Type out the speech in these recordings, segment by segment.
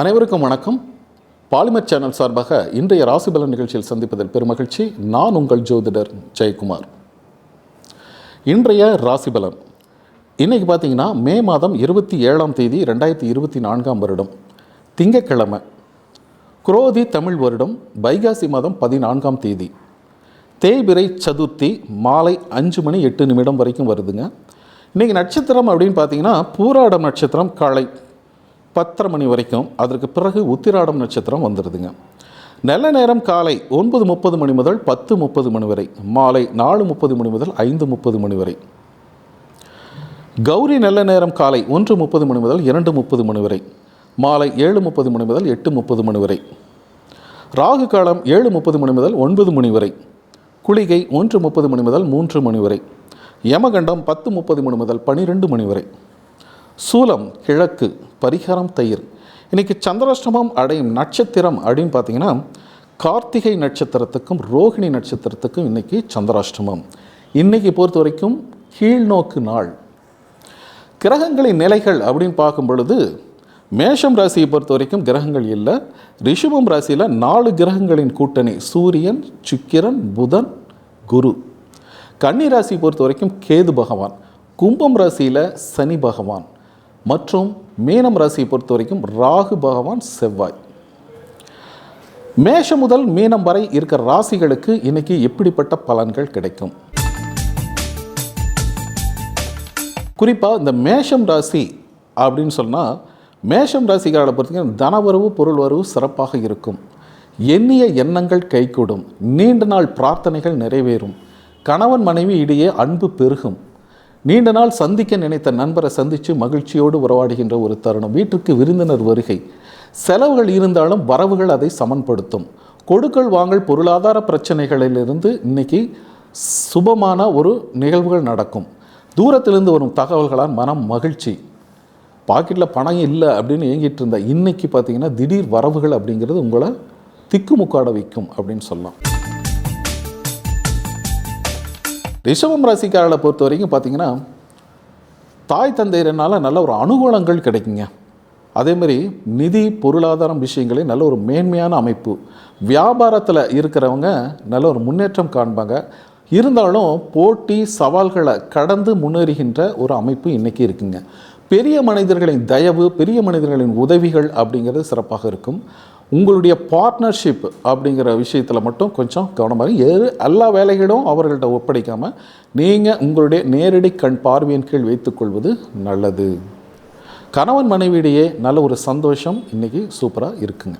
அனைவருக்கும் வணக்கம். Polymer channel சார்பாக இன்றைய ராசிபலன் நிகழ்ச்சியில் சந்திப்பதில் பெருமகிழ்ச்சி. நான் உங்கள் ஜோதிடர் ஜெயக்குமார். இன்றைய ராசிபலன் இன்றைக்கி பார்த்தீங்கன்னா மே மாதம் இருபத்தி ஏழாம் தேதி ரெண்டாயிரத்தி இருபத்தி நான்காம் வருடம். திங்கட்கிழமை. குரோதி தமிழ் வருடம் வைகாசி மாதம் பதினான்காம் தேதி. தேய்பிரை சதுர்த்தி மாலை அஞ்சு மணி எட்டு நிமிடம் வரைக்கும் வருதுங்க. இன்றைக்கி நட்சத்திரம் அப்படின்னு பார்த்தீங்கன்னா பூராடம் நட்சத்திரம் காலை பத்தரை மணி வரைக்கும் அதற்கு பிறகு உத்திராடம் நட்சத்திரம் வந்துடுதுங்க நல்ல நேரம் காலை ஒன்பது முப்பது மணி முதல் பத்து முப்பது மணி வரை மாலை நாலு முப்பது மணி முதல் ஐந்து முப்பது மணி வரை கௌரி நல்ல நேரம் காலை ஒன்று முப்பது மணி முதல் இரண்டு முப்பது மணி வரை மாலை ஏழு முப்பது மணி முதல் எட்டு முப்பது மணி வரை ராகு காலம் ஏழு முப்பது மணி முதல் ஒன்பது மணி வரை குளிகை ஒன்று முப்பது மணி முதல் மூன்று மணி வரை யமகண்டம் பத்து முப்பது மணி முதல் பனிரெண்டு மணி வரை சூலம் கிழக்கு பரிகாரம் தயிர். இன்னைக்கு சந்திராஷ்டமம் அடையும் நட்சத்திரம் அப்படின்னு பார்த்தீங்கன்னா கார்த்திகை நட்சத்திரத்துக்கும் ரோகிணி நட்சத்திரத்துக்கும் இன்றைக்கி சந்திராஷ்டமம். இன்றைக்கி பொறுத்த வரைக்கும் கீழ்நோக்கு நாள். கிரகங்களின் நிலைகள் அப்படின்னு பார்க்கும் பொழுது மேஷம் ராசியை பொறுத்த வரைக்கும் கிரகங்கள் இல்லை. ரிஷபம் ராசியில் நாலு கிரகங்களின் கூட்டணி சூரியன் சுக்கிரன் புதன் குரு. கன்னி ராசி பொறுத்த வரைக்கும் கேது பகவான். கும்பம் ராசியில் சனி பகவான். மற்றும் மீனம் ராசியை பொறுத்த வரைக்கும் ராகு பகவான் செவ்வாய். மேஷம் முதல் மீனம் வரை இருக்கிற ராசிகளுக்கு இன்னைக்கு எப்படிப்பட்ட பலன்கள் கிடைக்கும்? குறிப்பாக இந்த மேஷம் ராசி அப்படின்னு சொன்னால் மேஷம் ராசிக்காரர்களை பொறுத்தவரைக்கும் தனவரவு பொருள் வரவு சிறப்பாக இருக்கும். எண்ணிய எண்ணங்கள் கைகூடும். நீண்ட நாள் பிரார்த்தனைகள் நிறைவேறும். கணவன் மனைவி இடையே அன்பு பெருகும். நீண்ட நாள் சந்திக்க நினைத்த நண்பரை சந்தித்து மகிழ்ச்சியோடு உறவாடுகின்ற ஒரு தருணம். வீட்டுக்கு விருந்தினர் வருகை. செலவுகள் இருந்தாலும் வரவுகள் அதை சமன்படுத்தும். கொடுக்கல் வாங்கல் பொருளாதார பிரச்சனைகளிலிருந்து இன்னைக்கு சுபமான ஒரு நிகழ்வுகள் நடக்கும். தூரத்திலிருந்து வரும் தகவல்களால் மனம் மகிழ்ச்சி. பாக்கெட்டில் பணம் இல்லை அப்படின்னு ஏங்கிட்டு இருந்த இன்னைக்கு பார்த்தீங்கன்னா திடீர் வரவுகள் அப்படிங்கிறது உங்களை திக்குமுக்காட வைக்கும் அப்படின்னு சொல்லலாம். ரிஷபம் ராசிக்காரர்களை பொறுத்த வரைக்கும் பார்த்தீங்கன்னா தாய் தந்தையரனால நல்ல ஒரு அனுகூலங்கள் கிடைக்குங்க. அதேமாதிரி நிதி பொருளாதாரம் விஷயங்களே நல்ல ஒரு மேன்மையான அமைப்பு. வியாபாரத்தில் இருக்கிறவங்க நல்ல ஒரு முன்னேற்றம் காண்பாங்க. இருந்தாலும் போட்டி சவால்களை கடந்து முன்னேறுகின்ற ஒரு அமைப்பு இன்றைக்கி இருக்குங்க. பெரிய மனிதர்களின் தயவு பெரிய மனிதர்களின் உதவிகள் அப்படிங்கிறது சிறப்பாக இருக்கும். உங்களுடைய பார்ட்னர்ஷிப் அப்படிங்கிற விஷயத்தில் மட்டும் கொஞ்சம் கவனமாக ஏறு எல்லா வேலைகளும் அவர்கள்ட்ட ஒப்படைக்காமல் நீங்கள் உங்களுடைய நேரடி கண் பார்வையின் கீழ் வைத்துக்கொள்வது நல்லது. கணவன் மனைவியிடையே நல்ல ஒரு சந்தோஷம் இன்றைக்கி சூப்பராக இருக்குங்க.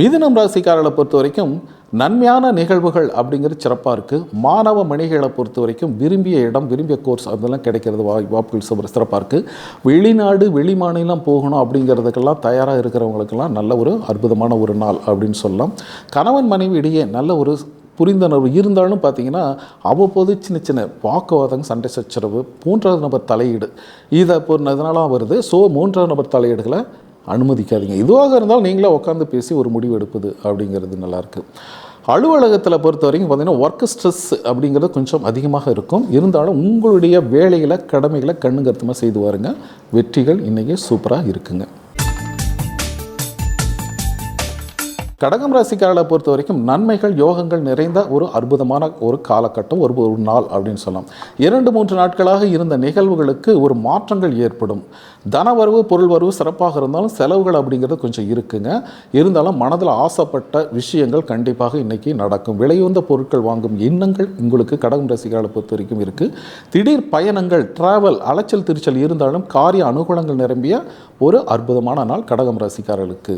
மிதுனம் ராசிக்காரர்களை பொறுத்த வரைக்கும் நன்மையான நிகழ்வுகள் அப்படிங்கிறது சிறப்பாக இருக்குது மாணவ மணிகளை பொறுத்த வரைக்கும் விரும்பிய இடம் விரும்பிய கோர்ஸ் அதெல்லாம் கிடைக்கிறது வாய் வாய்ப்புகள் சிற- சிறப்பாக இருக்குது வெளிநாடு வெளி மாநிலம் போகணும் அப்படிங்கிறதுக்கெல்லாம் தயாராக இருக்கிறவங்களுக்கெல்லாம் நல்ல ஒரு அற்புதமான ஒரு நாள் அப்படின்னு சொல்லலாம். கணவன் மனைவி இடையே நல்ல ஒரு புரிந்துணர்வு. இருந்தாலும் பார்த்தீங்கன்னா அவ்வப்போது சின்ன சின்ன வாக்குவாதம் சண்டை சச்சரவு மூன்றாவது நபர் தலையீடு இதை இப்போ வருது. ஸோ மூன்றாவது நபர் தலையீடுகளை அனுமதிக்காதீங்க. இதுவாக இருந்தாலும் நீங்களே உட்காந்து பேசி ஒரு முடிவு எடுப்பது அப்படிங்கிறது நல்லாயிருக்கு. அலுவலகத்தில் பொறுத்த வரைக்கும் பார்த்திங்கன்னா ஒர்க் ஸ்ட்ரெஸ் அப்படிங்கிறது கொஞ்சம் அதிகமாக இருக்கும். இருந்தாலும் உங்களுடைய வேலைகளை கடமைகளை கண்ணுங்கருத்தமாக செய்து வாருங்க. வெற்றிகள் இன்றைக்கி சூப்பராக இருக்குங்க. கடகம் ராசிக்காரர்களை பொறுத்த வரைக்கும் நன்மைகள் யோகங்கள் நிறைந்த ஒரு அற்புதமான ஒரு காலகட்டம் ஒரு ஒரு நாள் அப்படின்னு சொல்லலாம். இரண்டு மூன்று நாட்களாக இருந்த நிகழ்வுகளுக்கு ஒரு மாற்றங்கள் ஏற்படும். தனவரவு பொருள் வரவு சிறப்பாக இருந்தாலும் செலவுகள் அப்படிங்கிறது கொஞ்சம் இருக்குங்க. இருந்தாலும் மனதில் ஆசைப்பட்ட விஷயங்கள் கண்டிப்பாக இன்றைக்கி நடக்கும். விலையுந்த பொருட்கள் வாங்கும் எண்ணங்கள் உங்களுக்கு கடகம் ராசிக்காரர்களை பொறுத்த வரைக்கும் இருக்குது திடீர் பயணங்கள் டிராவல் அலைச்சல் திருச்சல் இருந்தாலும் காரிய அனுகூலங்கள் நிரம்பிய ஒரு அற்புதமான நாள் கடகம் ராசிக்காரர்களுக்கு.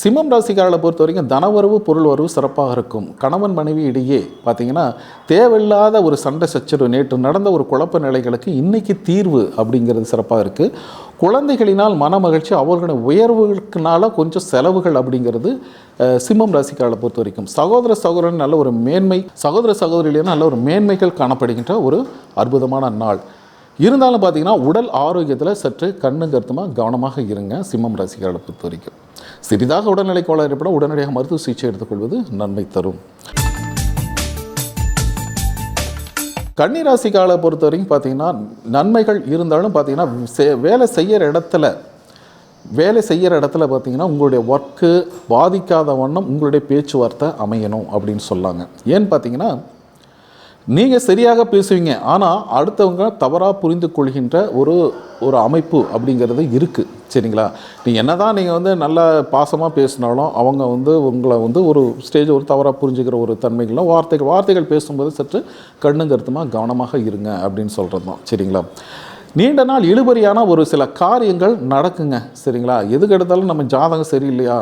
சிம்மம் ராசிக்காரர்களை பொறுத்த வரைக்கும் தனவரவு பொருள் வரவு சிறப்பாக இருக்கும். கணவன் மனைவி இடையே பார்த்தீங்கன்னா தேவையில்லாத ஒரு சண்டை சச்சரவு நேற்று நடந்த ஒரு குழப்ப நிலைகளுக்கு இன்றைக்கி தீர்வு அப்படிங்கிறது சிறப்பாக இருக்குது குழந்தைகளினால் மன மகிழ்ச்சி அவர்களுடைய உயர்வுகளுக்குனால கொஞ்சம் செலவுகள் அப்படிங்கிறது சிம்மம் ராசிக்காரர்களை பொறுத்த வரைக்கும். சகோதர சகோதரன் நல்ல ஒரு மேன்மை சகோதர சகோதரியிலேயே நல்ல ஒரு மேன்மைகள் காணப்படுகின்ற ஒரு அற்புதமான நாள். இருந்தாலும் பார்த்தீங்கன்னா உடல் ஆரோக்கியத்தில் சற்று கண்ணு கருத்துமாக கவனமாக இருங்க சிம்மம் ராசிக்காரர்களை பொறுத்த வரைக்கும். சிறிதாக உடல்நிலை கோளாறு ஏற்பட உடனடியாக மருத்துவ சிகிச்சை எடுத்துக்கொள்வது நன்மை தரும். கன்னிராசிக்காலை பொறுத்த வரைக்கும் பார்த்தீங்கன்னா நன்மைகள் இருந்தாலும் பார்த்தீங்கன்னா செ- வேலை செய்கிற இடத்துல வேலை செய்கிற இடத்துல பார்த்தீங்கன்னா உங்களுடைய ஒர்க்கு பாதிக்காத வண்ணம் உங்களுடைய பேச்சுவார்த்தை அமையணும் அப்படின்னு சொல்லாங்க. ஏன்னு பார்த்தீங்கன்னா நீங்கள் சரியாக பேசுவீங்க ஆனால் அடுத்தவங்க தவறாக புரிந்து கொள்கின்ற ஒரு ஒரு அமைப்பு அப்படிங்கிறது இருக்குது சரிங்களா? நீங்கள் என்ன தான் நீங்கள் வந்து நல்ல பாசமாக பேசினாலும் அவங்க வந்து உங்களை வந்து ஒரு ஸ்டேஜ் ஒரு தவறாக புரிஞ்சுக்கிற ஒரு தன்மைகளும் வார்த்தைகள் வார்த்தைகள் பேசும்போது சற்று கண்ணுங்கருத்துமாக கவனமாக இருங்க அப்படின்னு சொல்கிறது தான். சரிங்களா? நீண்ட நாள் இழுபறியான ஒரு சில காரியங்கள் நடக்குங்க. சரிங்களா? எதுக்கு எடுத்தாலும் நம்ம ஜாதகம் சரியில்லையா?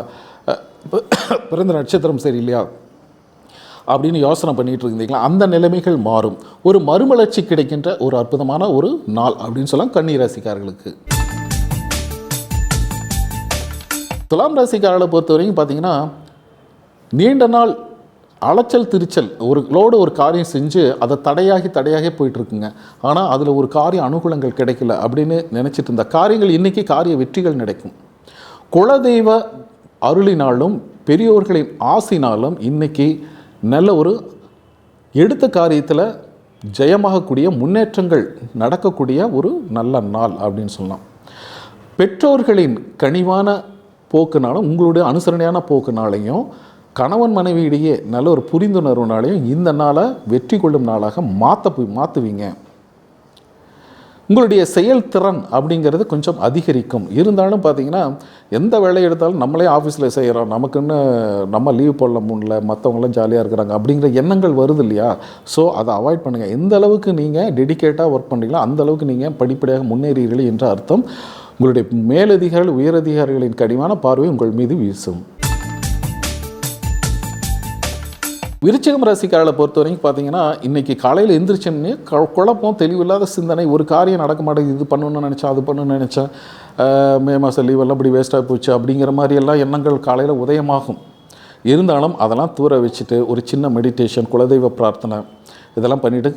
பிறந்த நட்சத்திரம் சரியில்லையா? அப்படின்னு யோசனை பண்ணிகிட்டு இருந்தீங்களா? அந்த நிலைமைகள் மாறும். ஒரு மறுமலர்ச்சி கிடைக்கின்ற ஒரு அற்புதமான ஒரு நாள் அப்படின்னு சொல்லலாம் கண்ணீர் ராசிக்காரர்களுக்கு துலாம் ராசிக்காரர்களை பொறுத்த வரைக்கும் பார்த்தீங்கன்னா நீண்ட நாள் அலைச்சல் திருச்சல் ஒரு லோடு ஒரு காரியம் செஞ்சு அதை தடையாகி தடையாகி போயிட்டுருக்குங்க. ஆனால் அதில் ஒரு காரிய அனுகூலங்கள் கிடைக்கல அப்படின்னு நினச்சிட்டு இருந்த காரியங்கள் இன்றைக்கி காரிய வெற்றிகள் நடக்கும் குலதெய்வ அருளினாலும் பெரியோர்களின் ஆசினாலும் இன்றைக்கி நல்ல ஒரு எடுத்த காரியத்தில் ஜெயமாகக்கூடிய முன்னேற்றங்கள் நடக்கக்கூடிய ஒரு நல்ல நாள் அப்படின்னு சொல்லலாம். பெற்றோர்களின் கனிவான போக்குனாலும் உங்களுடைய அனுசரணையான போக்குனாலையும் கணவன் மனைவியிடையே நல்ல ஒரு புரிந்துணர்வுனாலையும் இந்த நாளை வெற்றி கொள்ளும் நாளாக மாற்ற மாற்றுவீங்க உங்களுடைய செயல்திறன் அப்படிங்கிறது கொஞ்சம் அதிகரிக்கும். இருந்தாலும் பார்த்தீங்கன்னா எந்த வேலையை எடுத்தாலும் நம்மளே ஆஃபீஸில் செய்கிறோம் நமக்குன்னு நம்ம லீவ் போடல முடியல மற்றவங்களாம் ஜாலியாக இருக்கிறாங்க அப்படிங்கிற எண்ணங்கள் வருது இல்லையா? ஸோ அதை அவாய்ட் பண்ணுங்கள் எந்த அளவுக்கு நீங்கள் டெடிகேட்டாக ஒர்க் பண்ணுறீங்களோ அந்த அளவுக்கு நீங்கள் படிப்படியாக முன்னேறீர்கள் என்ற அர்த்தம். உங்களுடைய மேலதிகாரிகள் உயரதிகாரிகளின் கடிவான பார்வை உங்கள் மீது வீசும். விருச்சிகம் ராசிக்காரர்களை பொறுத்த வரைக்கும் பார்த்தீங்கன்னா இன்றைக்கி காலையில் எந்திரிச்சோன்னே குழப்பம் தெளிவில்லாத சிந்தனை ஒரு காரியம் நடக்க மாட்டேங்குது இது பண்ணணும்னு நினச்சா அது பண்ணணும்னு நினச்சேன் மே மாதம் லீவெல்லாம் இப்படி வேஸ்ட்டாக போச்சு அப்படிங்கிற மாதிரியெல்லாம் எண்ணங்கள் காலையில் உதயமாகும். இருந்தாலும் அதெல்லாம் தூர வச்சுட்டு ஒரு சின்ன மெடிடேஷன் குலதெய்வ பிரார்த்தனை இதெல்லாம் பண்ணிவிட்டு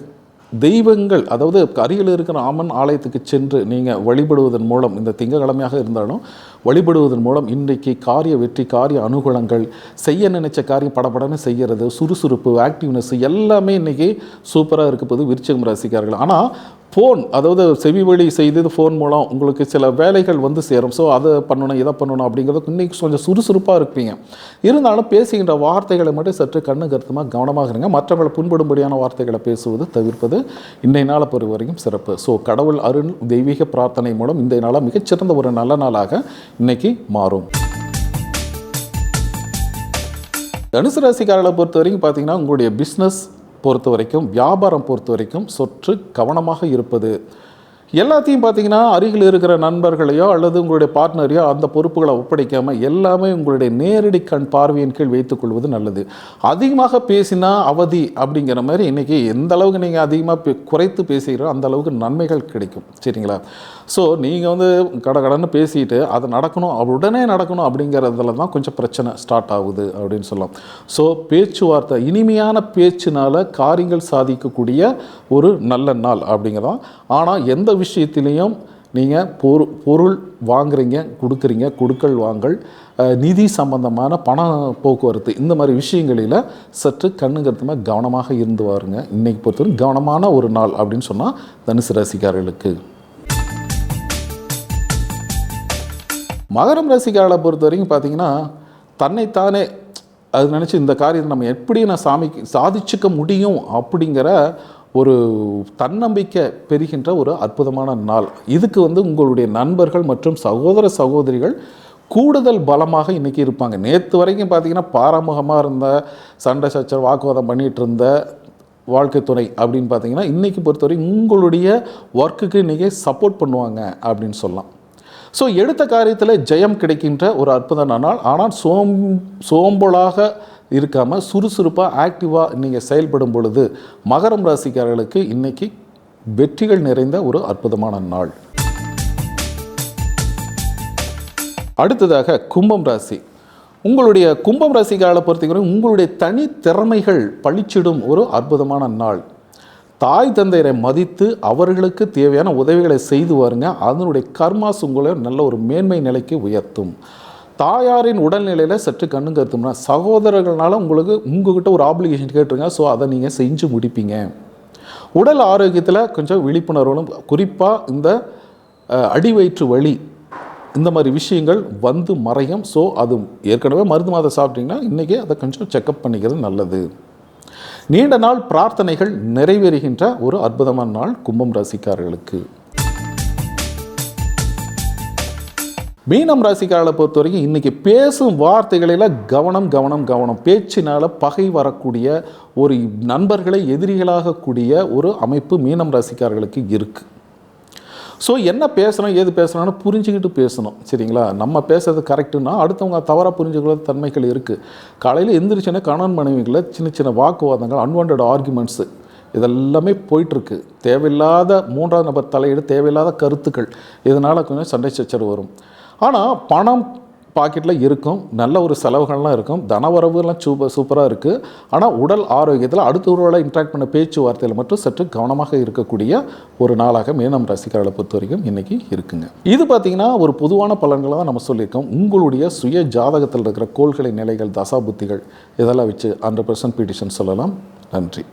தெய்வங்கள் அதாவது அருகில் இருக்கிற ஆமன் ஆலயத்துக்கு சென்று நீங்கள் வழிபடுவதன் மூலம் இந்த திங்கக்கிழமையாக இருந்தாலும் வழிபடுவதன் மூலம் இன்றைக்கு காரிய வெற்றி காரிய அனுகூலங்கள் செய்ய நினைச்ச காரியம் படபடன்னு செய்கிறது சுறுசுறுப்பு ஆக்டிவ்னஸ் எல்லாமே இன்றைக்கி சூப்பராக இருக்கப்போது விருச்சகம் ரசிக்கார்கள் ஆனால் ஃபோன் அதாவது செவி வழி செய்தது ஃபோன் மூலம் உங்களுக்கு சில வேலைகள் வந்து சேரும். ஸோ அதை பண்ணணும் இதை பண்ணணும் அப்படிங்கிறது இன்றைக்கி கொஞ்சம் சுறுசுறுப்பாக இருப்பீங்க. இருந்தாலும் பேசுகின்ற வார்த்தைகளை மட்டும் சற்று கண்ணு கருத்துமாக கவனமாக இருங்க. மற்றவங்களை புண்படும்படியான வார்த்தைகளை பேசுவது தவிர்ப்பது இன்றைய நாளை பொறுத்த வரைக்கும் சிறப்பு. ஸோ கடவுள் அருள் தெய்வீக பிரார்த்தனை மூலம் இந்த நாளாக மிகச்சிறந்த ஒரு நல்ல நாளாக இன்னைக்கு மாறும். தனுசு ராசிக்காரர்களை பொறுத்த வரைக்கும் பார்த்தீங்கன்னா உங்களுடைய பிஸ்னஸ் பொறுத்த வரைக்கும் வியாபாரம் பொறுத்த வரைக்கும் சொற்று கவனமாக இருப்பது. எல்லாத்தையும் பார்த்தீங்கன்னா அருகில் இருக்கிற நண்பர்களையோ அல்லது உங்களுடைய பார்ட்னரையோ அந்த பொறுப்புகளை ஒப்படைக்காமல் எல்லாமே உங்களுடைய நேரடி கண் பார்வையின் கீழ் வைத்துக்கொள்வது நல்லது. அதிகமாக பேசினா அவதி அப்படிங்கிற மாதிரி இன்றைக்கி எந்த அளவுக்கு நீங்கள் அதிகமாக பே- குறைத்து பேசுகிறோ அந்த அளவுக்கு நன்மைகள் கிடைக்கும். சரிங்களா? ஸோ நீங்கள் வந்து கட கடன்னு பேசிட்டு அது நடக்கணும் உடனே நடக்கணும் அப்படிங்கிறதுல தான் கொஞ்சம் பிரச்சனை ஸ்டார்ட் ஆகுது அப்படின்னு சொல்லலாம். ஸோ பேச்சுவார்த்தை இனிமையான பேச்சுனால காரியங்கள் சாதிக்கக்கூடிய ஒரு நல்ல நாள் அப்படிங்கிறதான். ஆனால் எந்த விஷயத்திலையும் நீங்கள் பொரு பொருள் வாங்குறீங்க கொடுக்குறீங்க கொடுக்கல் வாங்கல் நிதி சம்பந்தமான பண போக்குவரத்து இந்த மாதிரி விஷயங்களில் சற்று கண்ணுங்கிறதுமே கவனமாக இருந்து வாருங்க. இன்றைக்கி பொறுத்தவரை கவனமான ஒரு நாள் அப்படின்னு சொன்னால் தனுசு ராசிக்காரர்களுக்கு. மகரம் ராசிக்காரர்களை பொறுத்த வரைக்கும் பார்த்தீங்கன்னா தன்னைத்தானே அது நினச்சி இந்த காரியத்தை நம்ம எப்படி நான் சாமிக்கு சாதிச்சுக்க முடியும் அப்படிங்கிற ஒரு தன்னம்பிக்கை பெறுகின்ற ஒரு அற்புதமான நாள். இதுக்கு வந்து உங்களுடைய நண்பர்கள் மற்றும் சகோதர சகோதரிகள் கூடுதல் பலமாக இன்றைக்கி இருப்பாங்க. நேற்று வரைக்கும் பார்த்தீங்கன்னா பாராமுகமாக இருந்த சண்டை சச்சர் வாக்குவாதம் பண்ணிகிட்டு இருந்த வாழ்க்கை துணை அப்படின்னு பார்த்தீங்கன்னா இன்றைக்கி பொறுத்தவரை உங்களுடைய ஒர்க்குக்கு இன்றைக்கி சப்போர்ட் பண்ணுவாங்க அப்படின்னு சொல்லலாம். ஸோ எடுத்த காரியத்தில் ஜெயம் கிடைக்கின்ற ஒரு அற்புதமான நாள். ஆனால் சோம் சோம்பலாக இருக்காமல் சுறுசுறுப்பாக ஆக்டிவாக நீங்கள் செயல்படும் பொழுது மகரம் ராசிக்காரர்களுக்கு இன்றைக்கி வெற்றிகள் நிறைந்த ஒரு அற்புதமான நாள். அடுத்ததாக கும்பம் ராசி. உங்களுடைய கும்பம் ராசிக்காரர்களை பொறுத்தவரை உங்களுடைய தனி திறமைகள் பளிச்சிடும் ஒரு அற்புதமான நாள். தாய் தந்தையரை மதித்து அவர்களுக்கு தேவையான உதவிகளை செய்து வாருங்க. அதனுடைய கர்மாஸ் உங்களை நல்ல ஒரு மேன்மை நிலைக்கு உயர்த்தும். தாயாரின் உடல்நிலையில் சற்று கண்ணு கருத்தும்னா சகோதரர்களால் உங்களுக்கு உங்ககிட்ட ஒரு ஆப்ளிகேஷன் கேட்டுருங்க ஸோ அதை நீங்கள் செஞ்சு முடிப்பீங்க. உடல் ஆரோக்கியத்தில் கொஞ்சம் விழிப்புணர்வுகளும் குறிப்பாக இந்த அடிவயிற்று வலி இந்த மாதிரி விஷயங்கள் வந்து மறையும். ஸோ அது ஏற்கனவே மருந்து மாதம் சாப்பிட்டீங்கன்னா இன்றைக்கி அதை கொஞ்சம் செக்கப் பண்ணிக்கிறது நல்லது. நீண்ட நாள் பிரார்த்தனைகள் நிறைவேறுகின்ற ஒரு அற்புதமான நாள் கும்பம் ராசிக்காரர்களுக்கு. மீனம் ராசிக்காரர்களை பொறுத்த வரைக்கும் இன்றைக்கி பேசும் வார்த்தைகளில் கவனம் கவனம் கவனம். பேச்சினால் பகை வரக்கூடிய ஒரு நண்பர்களை எதிரிகளாகக்கூடிய ஒரு அமைப்பு மீனம் ராசிக்காரர்களுக்கு இருக்குது ஸோ என்ன பேசணும் ஏது பேசணும்னு புரிஞ்சுக்கிட்டு பேசணும் சரிங்களா? நம்ம பேசுறது கரெக்டுன்னா அடுத்தவங்க தவறாக புரிஞ்சுக்கிற தன்மைகள் இருக்குது காலையில் எந்திரிச்சுன்னா கணவன் மனைவிகளை சின்ன சின்ன வாக்குவாதங்கள் அன்வான்ட் ஆர்குமெண்ட்ஸு இதெல்லாமே போயிட்டுருக்கு. தேவையில்லாத மூன்றாவது நபர் தலையீடு தேவையில்லாத கருத்துக்கள். இதனால் கொஞ்சம் சண்டை சச்சரவு வரும். ஆனால் பணம் பாக்கெட்டில் இருக்கும் நல்ல ஒரு செலவுகள்லாம் இருக்கும் தனவரவுலாம் சூப்பர் சூப்பராக இருக்குது ஆனால் உடல் ஆரோக்கியத்தில் அடுத்தவரோட இன்ட்ராக்ட் பண்ண பேச்சுவார்த்தையில் மட்டும் சற்று கவனமாக இருக்கக்கூடிய ஒரு நாளாக மீனம் ரசிகர்களை பொறுத்த வரைக்கும் இன்றைக்கி இருக்குங்க. இது பார்த்திங்கன்னா ஒரு பொதுவான பலன்களை தான் நம்ம சொல்லியிருக்கோம். உங்களுடைய சுய ஜாதகத்தில் இருக்கிற கோள்களை நிலைகள் தசா புத்திகள் இதெல்லாம் வச்சு ஹண்ட்ரட் பர்சன்ட் பீடிஷன் சொல்லலாம். நன்றி.